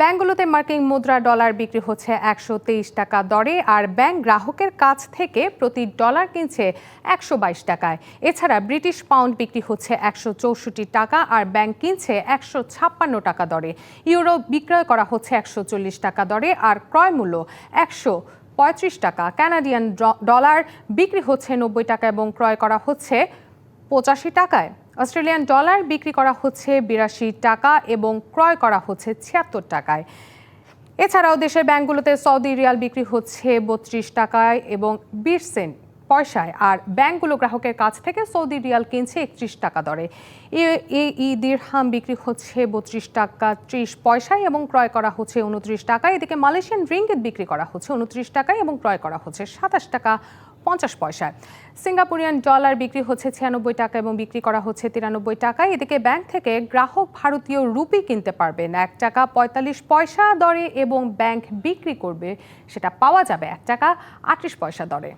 ব্যাংকগুলোতে মার্কিন মুদ্রা ডলার বিক্রি হচ্ছে একশো তেইশ টাকা দরে আর ব্যাংক গ্রাহকের কাছ থেকে প্রতি ডলার কিনছে একশো বাইশ টাকায়। এছাড়া ব্রিটিশ পাউন্ড বিক্রি হচ্ছে একশো চৌষট্টি টাকা আর ব্যাংক কিনছে একশো ছাপ্পান্ন টাকা দরে। ইউরো বিক্রয় করা হচ্ছে একশো চল্লিশ টাকা দরে আর ক্রয় মূল্য একশো পঁয়ত্রিশ টাকা। কানাডিয়ান ড- ডলার বিক্রি হচ্ছে নব্বই টাকা এবং ক্রয় করা হচ্ছে পঁচাশি টাকায়। অস্ট্রেলিয়ান ডলার বিক্রি করা হচ্ছে বিরাশি টাকা এবং ক্রয় করা হচ্ছে ছিয়াত্তর টাকায়। এছাড়াও দেশের ব্যাংকগুলোতে সৌদি রিয়াল বিক্রি হচ্ছে বত্রিশ টাকায় এবং বিশ সেন্ট পয়সায়। আর ব্যাংকগুলো গ্রাহকের কাছ থেকে সৌদি রিয়াল কিনছে একত্রিশ টাকা দরে। ই, দিরহাম বিক্রি হচ্ছে বত্রিশ টাকা ত্রিশ পয়সায় এবং ক্রয় করা হচ্ছে উনত্রিশ টাকায়। এদিকে মালয়েশিয়ান রিঙ্গিত বিক্রি করা হচ্ছে উনত্রিশ টাকায় এবং ক্রয় করা হচ্ছে সাতাশ টাকা পঞ্চাশ পয়সা। সিঙ্গাপুরিয়ান ডলার বিক্রি হচ্ছে ছিয়ানব্বই টাকা এবং বিক্রি করা হচ্ছে তিরানব্বই টাকায় এদিকে ব্যাংক থেকে গ্রাহক ভারতীয় রুপি কিনতে পারবেন। এক টাকা পঁয়তাল্লিশ পয়সা দরে এবং ব্যাংক বিক্রি করবে, সেটা পাওয়া যাবে এক টাকা আটত্রিশ পয়সা দরে।